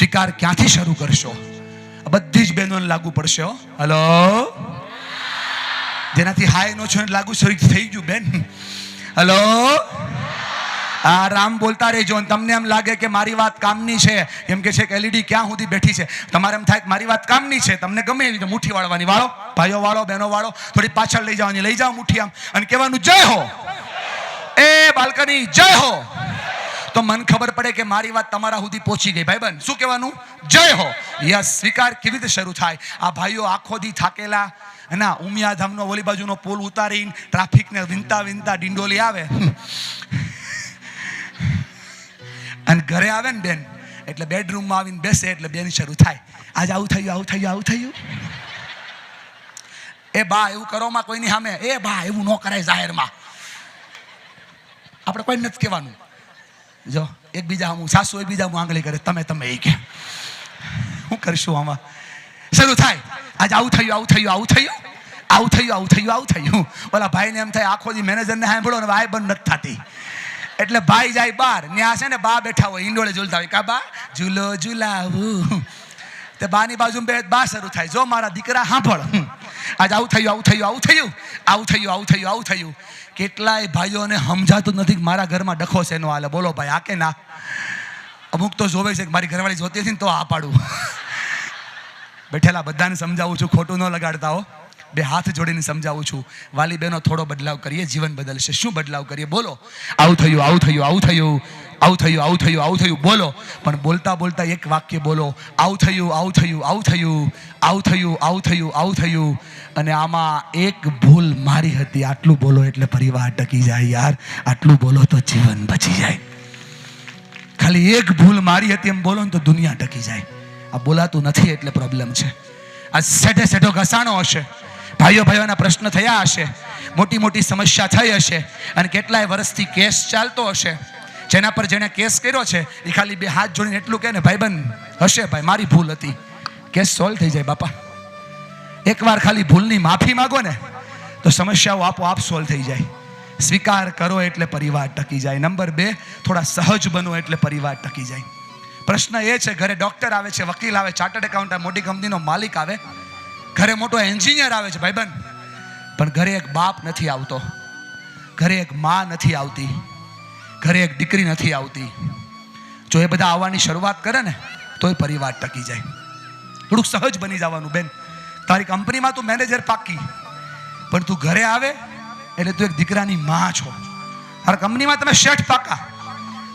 સ્વીકાર ક્યાંથી શરૂ કરશો? બધી જ બહેનોને લાગુ પડશે હલો? જેનાથી હાય નો છો લાગુ શરૂ થઈ ગયું, બેન. હલો? આ રામ બોલતા રહેજો અને તમને એમ લાગે કે મારી વાત કામની છે. એમ કે છે કે એલઈડી ક્યાં સુધી બેઠી છે? તમારે એમ થાય મારી વાત કામની છે. તમને ગમે એવી રીતે મુઠ્ઠી વાળવાની. વાળો, ભાઈઓ વાળો, બહેનો વાળો થોડી પાછળ લઈ જવાની. લઈ જાઓ મુઠ્ઠી આમ. અને કહેવાનું જય હો. એ બાલ્કની, જય હો. તો મન ખબર પડે કે મારી વાત તમારા સુધી પહોંચી ગઈ. ભાઈબંધ, શું કહેવાનું? જય હો. યસ, સ્વીકાર કેવી રીતે શરૂ થાય? આ ભાઈઓ આખો થાકેલા ના ઉમિયાધામનો ઓલી બાજુનો પુલ ઉતારીને ટ્રાફિકને વિનતા વિનતા ડિંડોલી આવે. અને ઘરે આવે ને બેન, એટલે બેડરૂમમાં આવીને બેસે એટલે બેન શરૂ થાય. આજ આવું થયું આવું થયું આવું થયું. એ બા, એવું કરોમાં કોઈની સામે? એ બા, એવું ન કરાય જાહેરમાં. આપણે કોઈ નથી કહેવાનું. જો, એકબીજા હું, સાસુ એકબીજા હું આંગળી કરે, તમે તમે એ કે. શું કરશું આમાં? શરૂ થાય. આજે આવું થયું આવું થયું આવું થયું. આવું થયું આવું થયું આવું થયું. ઓલા ભાઈને એમ થાય, આખો દી મેનેજરને સાંભળો ને ભાઈ બંધ નથી થતી. એટલે ભાઈ જાય બહાર. ત્યાં છે ને બા બેઠા હોય ઈંડોળે ઝૂલતા હોય. કા બા? ઝૂલો, ઝૂલાવું. તે બાની બાજુ બે, બા શરૂ થાય. જો મારા દીકરા, સાંભળ. આજ આવું થયું આવું થયું આવું થયું આવું થયું આવું થયું આવું થયું. કેટલાય ભાઈઓને સમજાતું નથી કે મારા ઘરમાં ડખો છે નો હાલે. બોલો ભાઈ, આ કે ના? અમુક તો જોવે છે કે મારી ઘરવાળી જોતી હતી ને તો આ પાડું. બેઠેલા બધાને સમજાવું છું, ખોટું ન લગાડતા હો. બે હાથ જોડીને સમજાવું છું. વાલી બહેનો, થોડો બદલાવ કરીએ, જીવન બદલશે. શું બદલાવ કરીએ? બોલો. આવું થયું આવું થયું આવું થયું. આવું થયું આવું થયું આવું થયું. બોલો. પણ બોલતા બોલતા એક વાક્ય બોલો. આવું થયું આવું થયું આવું થયું આવું થયું આવું થયું આવું થયું. અને આમાં એક ભૂલ મારી હતી. આટલું બોલો એટલે પરિવાર ટકી જાય યાર. આટલું બોલો તો જીવન બચી જાય. ખાલી એક ભૂલ મારી હતી એમ બોલો ને તો દુનિયા ટકી જાય. આ બોલાતું નથી એટલે પ્રોબ્લેમ છે. આ સેઠે સેઠો ઘસાણો હશે. ભાઈઓ ભાઈઓના પ્રશ્ન થયા હશે, મોટી મોટી સમસ્યા થઈ હશે અને કેટલાય વર્ષથી કેસ ચાલતો હશે. જેના પર જેણે કેસ કર્યો છે, એ ખાલી બે હાથ જોડીને એટલું કહે ને, ભાઈબંધ, હશે ભાઈ, મારી ભૂલ હતી. કેસ સોલ્વ થઈ જાય બાપા. એકવાર ખાલી ભૂલની માફી માગો ને, તો સમસ્યાઓ આપોઆપ સોલ્વ થઈ જાય. સ્વીકાર કરો એટલે પરિવાર ટકી જાય. નંબર બે, થોડા સહજ બનો એટલે પરિવાર ટકી જાય. પ્રશ્ન એ છે, ઘરે ડોક્ટર આવે છે, વકીલ આવે ચાર્ટર્ડ એકાઉન્ટન્ટ મોટી કંપનીનો માલિક આવે ઘરે મોટો એન્જિનિયર આવે છે ભાઈબંધ. પણ ઘરે એક બાપ નથી આવતો. ઘરે એક માં નથી આવતી. ઘરે એક દીકરી નથી આવતી. જો એ બધા આવવાની શરૂઆત કરે ને, તોય પરિવાર ટકી જાય. થોડુંક સહજ બની જવાનું બેન. તારી કંપનીમાં તું મેનેજર પાકી પણ તું ઘરે આવે, એટલે તું એક દીકરાની માં છો. તારા કંપનીમાં તમે શેઠ પાકા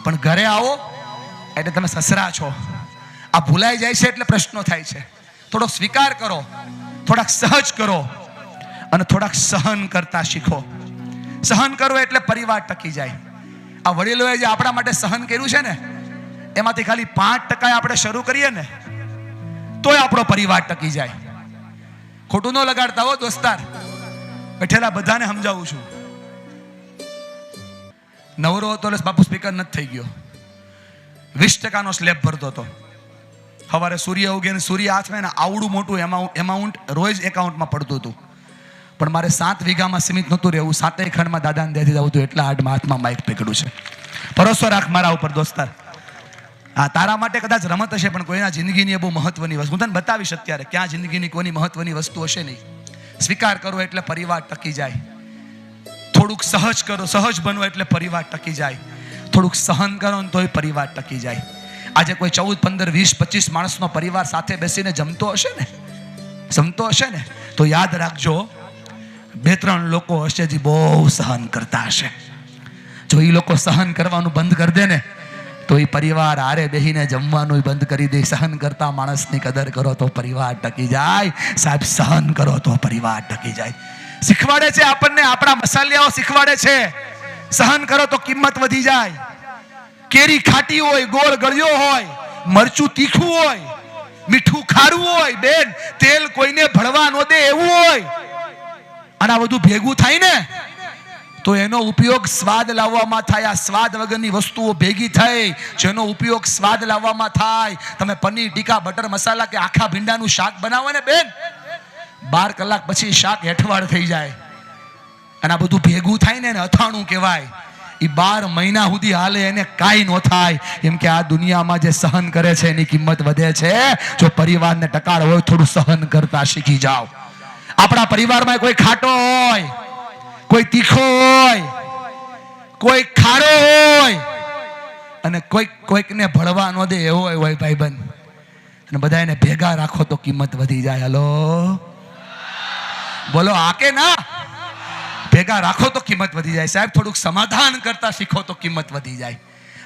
પણ ઘરે આવો, એટલે તમે સસરા છો. આ ભૂલાઈ જાય છે એટલે પ્રશ્નો થાય છે. થોડો સ્વીકાર કરો. થોડાક સહજ કરો અને થોડાક સહન કરતા શીખો. સહન કરો એટલે પરિવાર ટકી જાય. આ વડીલોએ જે આપણા માટે સહન કર્યું છે ને, એમાંથી ખાલી પાંચ ટકા આપણે શરૂ કરીએ ને, તોય આપણો પરિવાર ટકી જાય. ખોટું ન લગાડતા હો દોસ્તાર. બેઠેલા બધાને સમજાવું છું. નવરો હતો એટલે બાપુ સ્પીકર નથી થઈ ગયો. વીસ ટકાનો સ્લેબ ભરતો હતો. સવારે સૂર્ય ઉગે ને સૂર્ય હાથમાં ને આવડું મોટું એમાઉન્ટ એમાઉન્ટ રોજ એકાઉન્ટમાં પડતું હતું. પણ મારે સાત વીઘામાં સીમિત નહોતું રહેવું. સાતેય ખંડમાં દાદાને દેતી જવું હતું. એટલા હાર્ડમાં હાથમાં માઇક પકડ્યું છે. ભરોસો રાખ મારા ઉપર, દોસ્તાર. હા, તારા માટે કદાચ રમત હશે, પણ કોઈના જિંદગીની એ બહુ મહત્વની વસ્તુ. હું તને બતાવીશ અત્યારે ક્યાં જિંદગીની કોઈની મહત્વની વસ્તુ હશે નહીં. સ્વીકાર કરો એટલે પરિવાર ટકી જાય. થોડુંક સહજ કરો. સહજ બનો એટલે પરિવાર ટકી જાય. થોડુંક સહન કરો ને તોય પરિવાર ટકી જાય. આજે કોઈ ચૌદ, પંદર, વીસ, પચીસ માણસનો પરિવાર સાથે બેસીને જમતો હશે ને? જમતો હશે ને? તો યાદ રાખજો, બે, ત્રણ લોકો હશે જે બહુ સહન કરતા હશે. જો એ લોકો સહન કરવાનું બંધ કરી દે ને, તો એ પરિવાર આરે બેહીને જમવાનું બંધ કરી દે. સહન કરતા માણસની કદર કરો તો પરિવાર ટકી જાય. સાહેબ, સહન કરો તો પરિવાર ટકી જાય. શીખવાડે છે આપણને? આપણા મસાલિયાઓ શીખવાડે છે. સહન કરો તો કિંમત વધી જાય. કેરી ખાટી હોય, ગોળ ગળ્યો હોય, મરચું તીખું હોય, મીઠું ખારું હોય, બેન, તેલ કોઈને ભળવા ન દે એવું હોય. અને આ બધું ભેગું થાય ને, તો એનો ઉપયોગ સ્વાદ લાવવામાં થાય. આ સ્વાદ વગરની વસ્તુઓ ભેગી થઈ, જેનો ઉપયોગ સ્વાદ લાવવામાં થાય. તમે પનીર, ટીકા, બટર મસાલા કે આખા ભીંડાનું શાક બનાવો ને, બેન, બાર કલાક પછી શાક હેઠવાડ થઈ જાય. અને આ બધું ભેગું થાય ને અથાણું કહેવાય. એ બાર મહિના સુધી હાલે, એને કાંઈ ન થાય. એમ કે આ દુનિયામાં જે સહન કરે છે, એની કિંમત વધે છે. જો પરિવારને ટકાળ હોય, થોડું સહન કરતા શીખી જાઓ. આપણા પરિવારમાં કોઈ ખાટો હોય, કોઈ તીખો હોય, કોઈ ખારો હોય, અને કોઈક કોઈકને ભળવા ન દે એવો હોય ભાઈબંધ. અને બધા એને ભેગા રાખો તો કિંમત વધી જાય. હલો? બોલો, આ કે ના? ભેગા રાખો તો કિંમત વધી જાય. સાહેબ, થોડુંક સમાધાન કરતા શીખો તો કિંમત વધી જાય.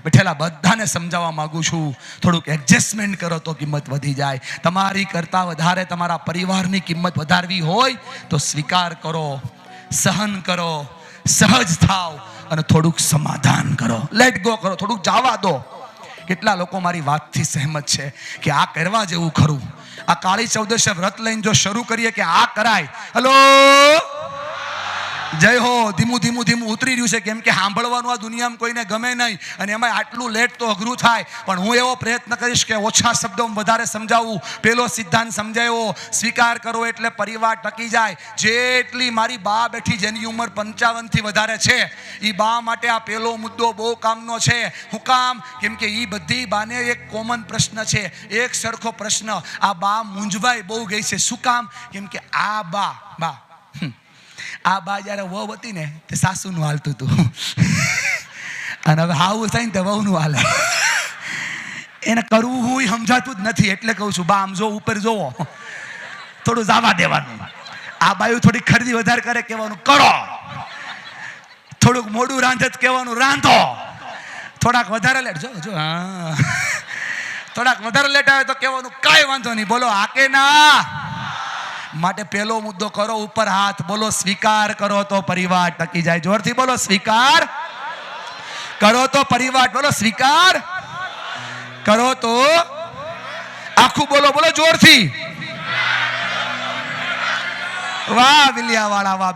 બેઠેલા બધાને સમજાવવા માગું છું. થોડુંક એડજસ્ટમેન્ટ કરો તો કિંમત વધી જાય. તમારી કરતાં વધારે તમારા પરિવારની કિંમત વધારવી હોય તો સ્વીકાર કરો, સહન કરો, સહજ થાવ અને થોડુંક સમાધાન કરો. લેટ ગો કરો. થોડુંક જવા દો. કેટલા લોકો મારી વાતથી સહેમત છે કે આ કરવા જેવું ખરું. આ કાળી ચૌદશે વ્રત લઈને જો શરૂ કરીએ કે આ કરાય. હલો જય હો, ધીમું ધીમું ધીમું ઉતરી રહ્યું છે. કેમ કે સાંભળવાનું આ દુનિયામાં કોઈને ગમે નહીં અને એમાં આટલું લેટ તો અઘરું થાય. પણ હું એવો પ્રયત્ન કરીશ કે ઓછા શબ્દોમાં વધારે સમજાવું. પેલો સિદ્ધાંત સમજાયો, સ્વીકાર કરો એટલે પરિવાર ટકી જાય. જેટલી મારી બા બેઠી જેની ઉંમર પંચાવનથી વધારે છે એ બા માટે આ પેલો મુદ્દો બહુ કામનો છે. હું કામ? કેમ કે એ બધી બાને એક કોમન પ્રશ્ન છે, એક સરખો પ્રશ્ન. આ બા મૂંઝવાય બહુ ગઈ છે. શું કામ? કેમ કે આ બા બા. આ બા જ્યારે વહુ હતી ને, તે સાસુનું હાલતું હતું. અને હવે હાવું થાય ને તે વહુનું હાલે. એને કરવું હું સમજાતું જ નથી, એટલે કહું છું, બા, આમ જો ઉપર જોવો. થોડું જવા દેવાનું. આ બાયું થોડી ખરીદી વધારે કરે કહેવાનું, કરો. થોડુંક મોડું રાંધે કહેવાનું, રાંધો. થોડાક વધારે લેટ, જો જો, હા. થોડાક વધારે લેટ આવે તો કહેવાનું, કાંઈ વાંધો નહીં, બોલો, આ કે ના? માટે પહેલો મુદ્દો કરો, ઉપર હાથ, બોલો સ્વીકાર કરો તો પરિવાર ટકી જાય. જોરથી બોલો સ્વીકાર કરો તો પરિવાર, બોલો સ્વીકાર કરો તો આખું બોલો બોલો જોરથી. વાહ વિલિયા વાળા વાહ.